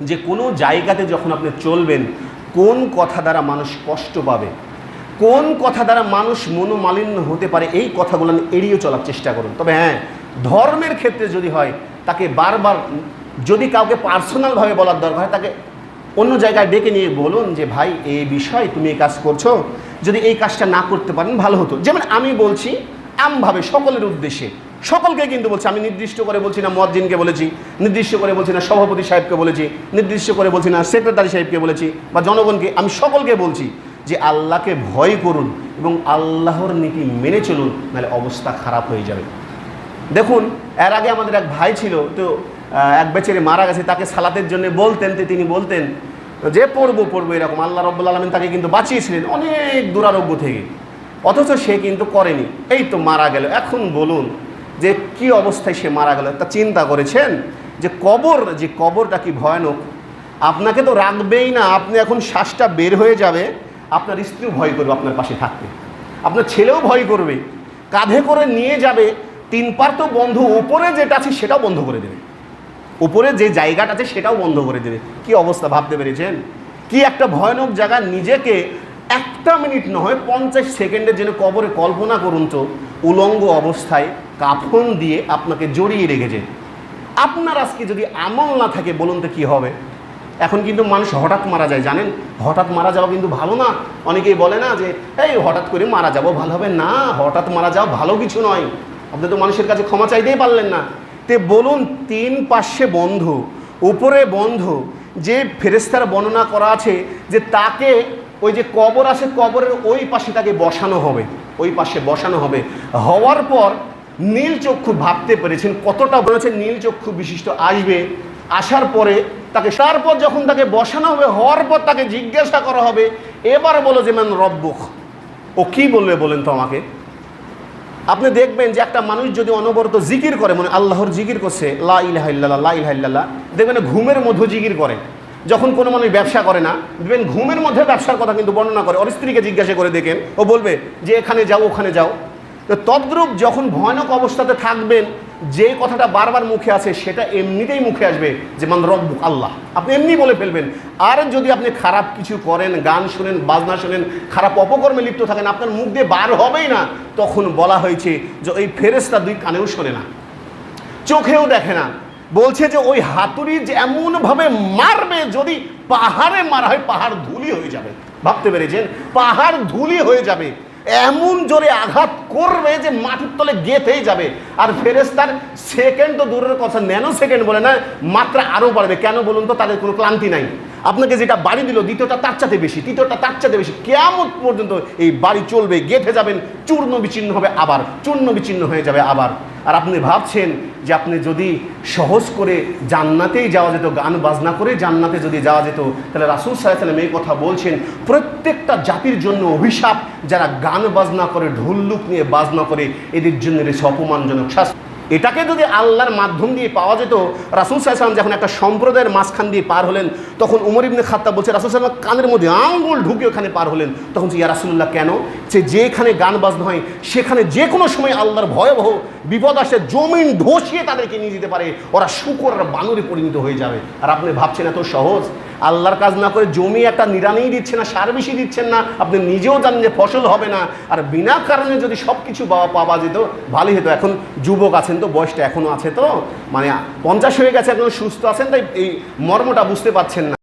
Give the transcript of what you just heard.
যে কোনো জায়গাতে যখন আপনি চলবেন, কোন কথা দ্বারা মানুষ কষ্ট পাবে? কোন কথা দ্বারা মানুষ মনোমালিন্য হতে পারে? এই কথাগুলো এড়িয়ে চলার চেষ্টা করুন। তবে হ্যাঁ ধর্মের ক্ষেত্রে যদি হয়, তাকে বারবার যদি কাউকে পার্সোনালভাবে বলার দরকার হয়, তাকে অন্য জায়গায় ডেকে নিয়ে বলুন যে, ভাই এই বিষয় তুমি এই কাজ করছ। যদি এই কাজটা না করতে পারেন, ভালো হতো। যেমন আমি বলছি, আমভাবে, সকলের উদ্দেশ্যে। সকলকে কিন্তু বলছি, আমি নির্দিষ্ট করে বলছি না মজ্জিনকে বলেছি, নির্দিষ্ট করে বলছি না সভাপতি সাহেবকে বলেছি, নির্দিষ্ট করে বলছি না সেক্রেটারি সাহেবকে বলেছি বা জনগণকে, আমি সকলকে বলছি যে আল্লাহকে ভয় করুন এবং আল্লাহর নীতি মেনে চলুন, নাহলে অবস্থা খারাপ হয়ে যাবে। দেখুন, এর আগে আমাদের এক ভাই ছিল, তো এক বেচারে মারা গেছে, তাকে সালাতের জন্য বলতেন, তো তিনি বলতেন, যে পড়ব পড়ব এরকম, আল্লাহ রব্বুল আলমিন তাকে কিন্তু বাঁচিয়েছিলেন অনেক দুরারোগ্য থেকে। অথচ সে কিন্তু করেনি। এই তো মারা গেল, এখন বলুন যে কি অবস্থায় সে মারা গেল তা চিন্তা করেছেন? যে কবর, যে কবরটা কি ভয়ানক? আপনাকে তো রাখবেই না, আপনি এখন শ্বাসটা বের হয়ে যাবে, আপনার স্ত্রীও ভয় করবে আপনার পাশে থাকতে। আপনার ছেলেও ভয় করবে। কাঁধে করে নিয়ে যাবে, তিন পার তো বন্ধু, উপরে যেটা আছে সেটাও বন্ধ করে দেবে। উপরে যে জায়গাটা আছে সেটাও বন্ধ করে দেবে। কি অবস্থা ভাবতে পেরেছেন? কি একটা ভয়ানক জায়গা নিজেকে একটা মিনিট নয়, পঞ্চাশ সেকেন্ডের জন্য কবরে কল্পনা করুন তো, উলঙ্গ অবস্থায় কাফন দিয়ে আপনাকে জড়িয়ে রেখেছে। আপনার আজকে যদি আমল না থাকে, বলুন তো কী হবে? এখন কিন্তু মানুষ হঠাৎ মারা যায়, জানেন? হঠাৎ মারা যাওয়া কিন্তু ভালো না। অনেকেই বলে না যে, এই, হঠাৎ করে মারা যাব, ভালো হবে। না, হঠাৎ মারা যাওয়া ভালো কিছু নয়। আপনি তো মানুষের কাছে ক্ষমা চাইতেই পারলেন না। তে বলুন, তিন পাশে বন্ধ, উপরে বন্ধ, যে ফেরেস্তার বর্ণনা করা আছে যে তাকে ওই যে কবর আছে কবরের ওই পাশে তাকে বসানো হবে, ওই পাশে বসানো হবে। হওয়ার পর নীল চক্ষু ভাবতে পেরেছেন কতটা বলেছে নীল চক্ষু বিশিষ্ট আসবে, আসার পরে তাকে তারপর যখন তাকে বসানো হবে, হওয়ার পর তাকে জিজ্ঞাসা করা হবে, এবার বলো যে মান রব্বুক ও কি বলবে বলেন তো আমাকে? আপনি দেখবেন যে একটা মানুষ যদি অনবরত জিকির করে মানে আল্লাহর জিকির করছে, লা ইলাহা ইল্লাল্লাহ দেখবেন ঘুমের মধ্যে জিকির করে। যখন কোনো মানুষ ব্যবসা করে না দেখবেন ঘুমের মধ্যে ব্যবসার কথা কিন্তু বর্ণনা করে, ওর স্ত্রীকে জিজ্ঞাসা করে দেখেন, ও বলবে যে এখানে যাও, ওখানে যাও। তো তদ্রূপ যখন ভয়ানক অবস্থাতে থাকবেন, যে কথাটা বারবার মুখে আসে, সেটা এমনিতেই মুখে আসবে যে, মান রব্বুক আল্লাহ। আপনি এমনি বলে ফেলবেন। আর যদি আপনি খারাপ কিছু করেন, গান শুনেন, বাজনা শুনেন, খারাপ অপকর্মে লিপ্ত থাকেন, আপনার মুখ দিয়ে বার হবেই না, তখন বলা হয়েছে যে এই ফেরেস্তা দুই কানেও শোনে না। চোখেও দেখে না। বলছে যে ওই হাতুড়ি যে এমনভাবে মারবে যদি পাহাড়ে মারা হয়, পাহাড় ধুলি হয়ে যাবে। ভাবতে পেরেছেন? পাহাড় ধুলি হয়ে যাবে। এমন জোরে আঘাত করবে যে মাটির তলে গেতেই যাবে। আর ফেরেস্তার সেকেন্ড তো দূরের কথা, ন্যানো সেকেন্ড বলে না, মাত্রা আরও বাড়বে। কেন বলুন তো? তাদের কোনো ক্লান্তি নাই। আপনাকে যেটা বাড়ি দিল, দ্বিতীয়টা তার চাতে বেশি, তৃতীয়টা তার চাতে বেশি। কেমন পর্যন্ত এই বাড়ি চলবে, গেঁথে যাবেন, চূর্ণ বিচ্ছিন্ন হবে আবার, চূর্ণ বিচ্ছিন্ন হয়ে যাবে আবার। আর আপনি ভাবছেন যে আপনি যদি সহজ করে জান্নাতেই যাওয়া যেত, গান বাজনা করে জান্নাতে যদি যাওয়া যেত, তাহলে রাসুল সাহেব এই কথা বলছেন, প্রত্যেকটা জাতির জন্য অভিশাপ যারা গান বাজনা করে ঢুল্লুক নিয়ে বাজনা করে, এদের জন্য রয়েছে অপমানজনক শাস্তি। এটাকে যদি আল্লাহর মাধ্যম দিয়ে পাওয়া যেত, রাসুল সাহেব যখন একটা সম্প্রদায়ের মাঝখান দিয়ে পার হলেন, তখন উমর ইবনে খাত্তা বলছে, রাসুল সাহেব কানের মধ্যে আঙ্গুল ঢুকে ওখানে পার হলেন। তখন ইয়া রাসুল্লাহ কেন? যে যেখানে গান বাজনা হয়, সেখানে যে কোনো সময় আল্লাহর ভয়াবহ বিপদ আসে, জমিন ধসিয়ে তাদেরকে নিয়ে যেতে পারে। ওরা শুকর বানরে পরিণত হয়ে যাবে। আর আপনি ভাবছেন এত সহজ? আল্লাহর কাজ না করে জমি একটা নিরানেই দিচ্ছে না সার বেশি দিচ্ছেন না, আপনি নিজেও জানেন যে ফসল হবে না। আর বিনা কারণে যদি সব কিছু বাবা পাওয়া যেত, ভালোই হতো। এখন যুবক আছেন তো, বয়সটা এখনও আছে তো মানে পঞ্চাশ হয়ে গেছে, এখন সুস্থ আছেন, তাই এই মর্মটা বুঝতে পারছেন না।